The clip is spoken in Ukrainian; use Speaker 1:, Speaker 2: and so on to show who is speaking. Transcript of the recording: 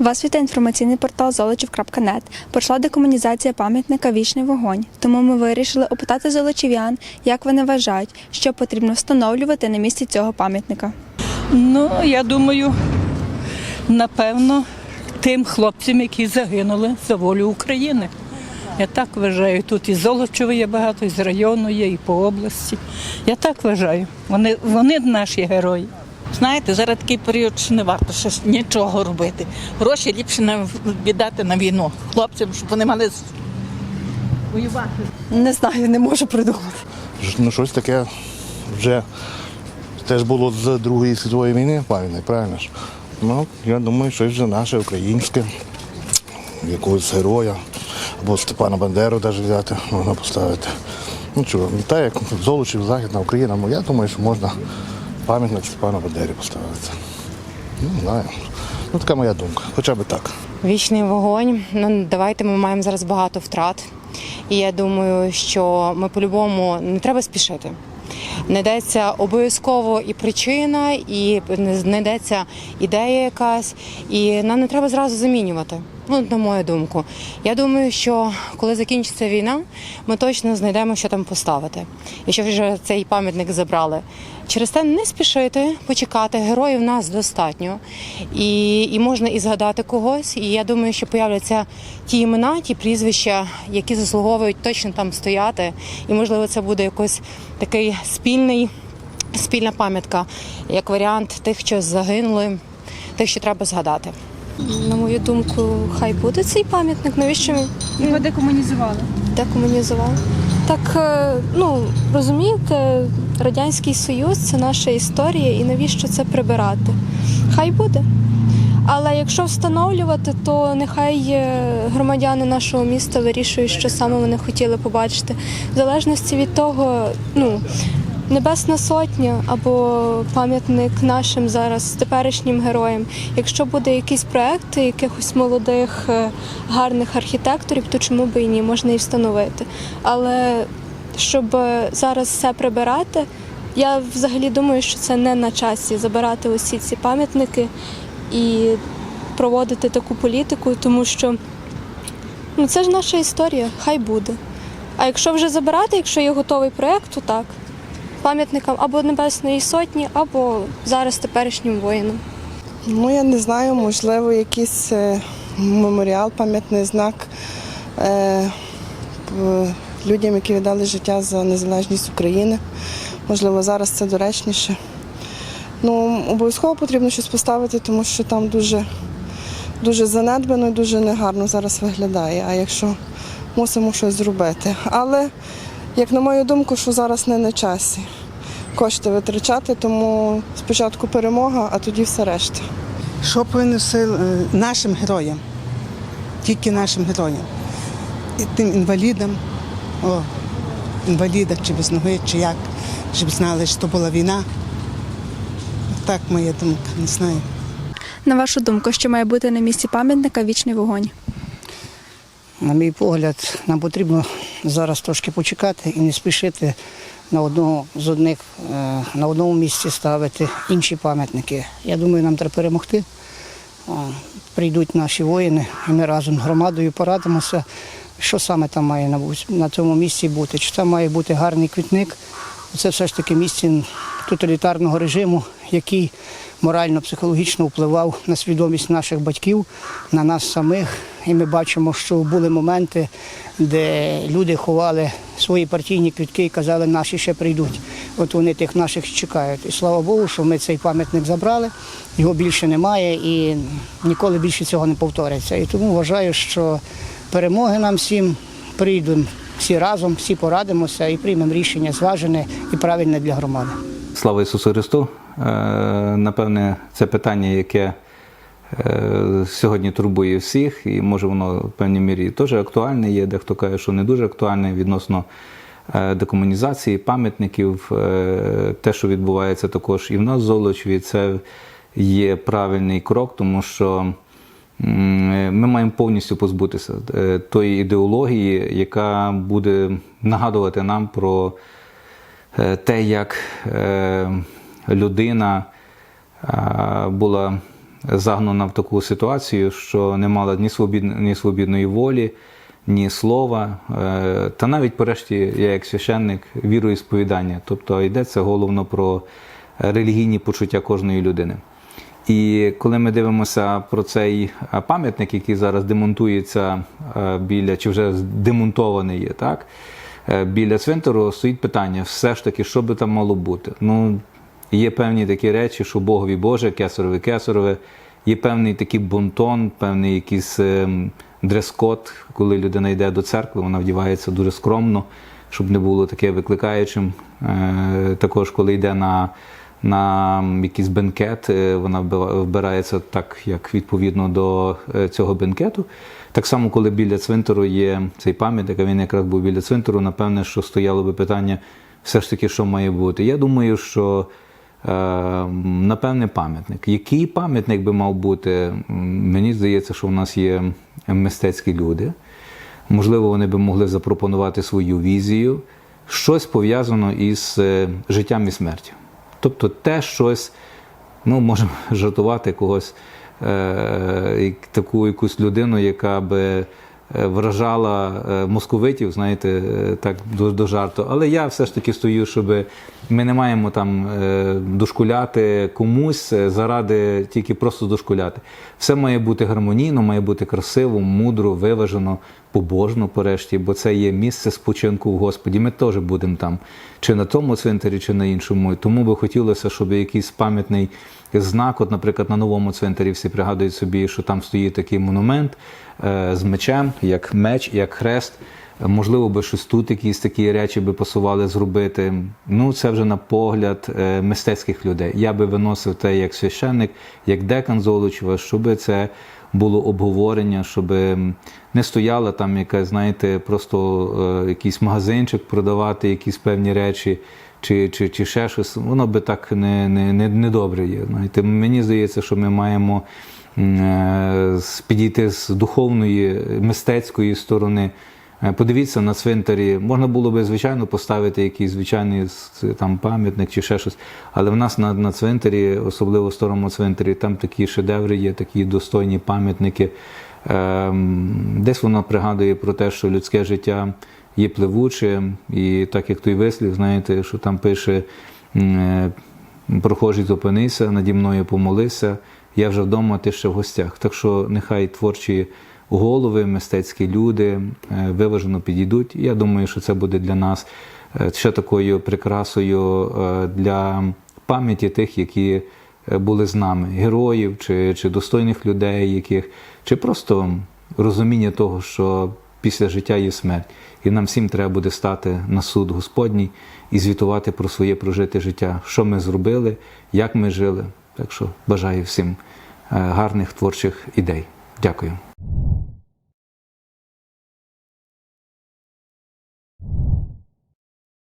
Speaker 1: Вас вітає інформаційний портал Золочів.нет. Пройшла декомунізація пам'ятника Вічний вогонь. Тому ми вирішили опитати золочів'ян, як вони вважають, що потрібно встановлювати на місці цього пам'ятника.
Speaker 2: Ну, я думаю, напевно, тим хлопцям, які загинули за волю України. Я так вважаю. Тут і Золочево є багато, і з району є, і по області. Я так вважаю. Вони, вони наші герої.
Speaker 3: Знаєте, зараз такий період, що не варто щось нічого робити. Гроші ліпше нам віддати на війну хлопцям, щоб вони мали з- воювати.
Speaker 4: Не знаю, не можу придумати.
Speaker 5: Ж- Ну, щось таке вже теж було з Другої світової війни, пам'ятник, правильно ж? Ну, я думаю, щось вже наше українське, якогось героя, або Степана Бандеру навіть взяти, можна поставити. Ну чого, так як Золочів, Західна Україна, ну я думаю, що можна пам'ятник Степану Бандері поставити. Ну, знаю. Ну, така моя думка, хоча б так.
Speaker 4: Вічний вогонь. Ну давайте ми маємо зараз багато втрат. І я думаю, що ми по-любому не треба спішити. Знайдеться обов'язково і причина, і знайдеться ідея якась, і нам не треба зразу замінювати. Ну, на мою думку. Я думаю, що коли закінчиться війна, ми точно знайдемо, що там поставити. Якщо вже цей пам'ятник забрали. Через те не спішити, почекати. Героїв нас достатньо. І, і можна і згадати когось. І я думаю, що появляться ті імена, ті прізвища, які заслуговують точно там стояти. І можливо, це буде якийсь такий спільний, спільна пам'ятка, як варіант тих, що загинули, тих, що треба згадати.
Speaker 6: На мою думку, хай буде цей пам'ятник. Навіщо ми
Speaker 1: Його декомунізували.
Speaker 6: декомунізували? Так, е, ну розумієте, Радянський Союз це наша історія, і навіщо це прибирати? Хай буде. Але якщо встановлювати, то нехай е, громадяни нашого міста вирішують, що саме вони хотіли побачити. В залежності від того, ну Небесна сотня або пам'ятник нашим зараз теперішнім героям. Якщо буде якийсь проект якихось молодих е, гарних архітекторів, то чому би і ні, можна і встановити. Але щоб е, зараз все прибирати, я взагалі думаю, що це не на часі забирати усі ці пам'ятники і проводити таку політику, тому що ну, це ж наша історія, хай буде. А якщо вже забирати, якщо є готовий проект, то так пам'ятникам або Небесної Сотні, або зараз теперішнім воїнам.
Speaker 7: Ну, я не знаю, можливо, якийсь е, меморіал, пам'ятний знак е, людям, які віддали життя за незалежність України. Можливо, зараз це доречніше. Ну, обов'язково потрібно щось поставити, тому що там дуже, дуже занедбано і дуже негарно зараз виглядає. А якщо мусимо щось зробити. Але, як на мою думку, що зараз не на часі кошти витрачати, тому спочатку перемога, а тоді все решта.
Speaker 8: Що принесли нашим героям, тільки нашим героям, і тим інвалідам, о, інвалідах чи без ноги, чи як, щоб знали, що була війна. Так моя думка, не знаю.
Speaker 1: На вашу думку, що має бути на місці пам'ятника Вічний вогонь?
Speaker 9: На мій погляд, нам потрібно зараз трошки почекати і не спішити на одного з одних е, на одному місці ставити інші пам'ятники. Я думаю, нам треба перемогти. Прийдуть наші воїни, і ми разом з громадою порадимося, що саме там має на цьому місці бути. Чи там має бути гарний квітник. Це все ж таки місце тоталітарного режиму, який морально-психологічно впливав на свідомість наших батьків, на нас самих. І ми бачимо, що були моменти, де люди ховали свої партійні квітки і казали, наші ще прийдуть. От вони тих наших чекають. І слава Богу, що ми цей пам'ятник забрали, його більше немає і ніколи більше цього не повториться. І тому вважаю, що перемоги нам всім прийдемо всі разом, всі порадимося і приймемо рішення зважене і правильне для громади.
Speaker 10: Слава Ісусу Христу! Е, Напевне, це питання, яке сьогодні турбує всіх, і може воно в певній мірі теж актуальне є. Дехто каже, що не дуже актуальне відносно е, декомунізації пам'ятників. Е, Те, що відбувається також і в нас в Золочеві, це є правильний крок, тому що. Ми маємо повністю позбутися е, тої ідеології, яка буде нагадувати нам про е, те, як е, людина е, була загнана в таку ситуацію, що не мала ні, свобід, ні свобідної волі, ні слова. Е, Та навіть, порешті, я як священник віру і. Тобто йдеться головно про релігійні почуття кожної людини. І коли ми дивимося про цей пам'ятник, який зараз демонтується е, біля, чи вже демонтований є, так? е, біля цвинтару, стоїть питання: все ж таки, що би там мало бути? Ну, є певні такі речі, що Богові Боже, кесарові кесарове, є певний такий бонтон, певний якийсь ем, дрес-код, коли людина йде до церкви, вона вдівається дуже скромно, щоб не було таке викликаючим. Е, Також, коли йде на на якийсь бенкет, е, вона вбирається так, як відповідно до е, цього бенкету. Так само, коли біля цвинтару є цей пам'ятник, а він якраз був біля цвинтару, напевне, що стояло би питання, все ж таки, що має бути. Я думаю, що напевне пам'ятник. Який пам'ятник би мав бути? Мені здається, що в нас є мистецькі люди. Можливо, вони би могли запропонувати свою візію, щось пов'язано із е, життям і смертю. Тобто те щось, ну, можемо жартувати когось, е, таку якусь людину, яка би вражала е, московитів, знаєте, е, так до, до жарту. Але я все ж таки стою, щоб ми не маємо там е, дошкуляти комусь е, заради тільки просто дошкуляти. Все має бути гармонійно, має бути красиво, мудро, виважено, побожно, порешті, бо це є місце спочинку в Господі. Ми теж будемо там, чи на тому цвинтарі, чи на іншому. Тому би хотілося, щоб якийсь пам'ятний знак, от, наприклад, на новому цвинтарі всі пригадують собі, що там стоїть такий монумент е, з мечем, як меч, як хрест. Можливо, би щось тут якісь такі речі би пасували зробити. Ну, це вже на погляд е, мистецьких людей. Я би виносив те як священник, як декан Золочева, щоб це було обговорення, щоб не стояла там якась, знаєте, просто е, якийсь магазинчик продавати якісь певні речі. Чи, чи, чи ще щось, воно би так не, не, не, не добре є. Знаєте. Мені здається, що ми маємо е, підійти з духовної, мистецької сторони. Е, Подивіться на цвинтарі. Можна було би, звичайно, поставити якийсь звичайний там пам'ятник чи ще щось. Але в нас на, на цвинтарі, особливо в старому цвинтарі, там такі шедеври є, такі достойні пам'ятники. Ем, Десь воно пригадує про те, що людське життя є пливуче, і так як той вислів, знаєте, що там пише. е, Прохожий, зупинися, наді мною помолися. Я вже вдома, ти ще в гостях. Так що нехай творчі голови, мистецькі люди е, виважено підійдуть. Я думаю, що це буде для нас е, ще такою прикрасою для пам'яті тих, які були з нами, героїв чи, чи достойних людей, яких, чи просто розуміння того, що після життя є смерть. І нам всім треба буде стати на суд Господній і звітувати про своє прожите життя, що ми зробили, як ми жили. Так що бажаю всім е, гарних творчих ідей. Дякую.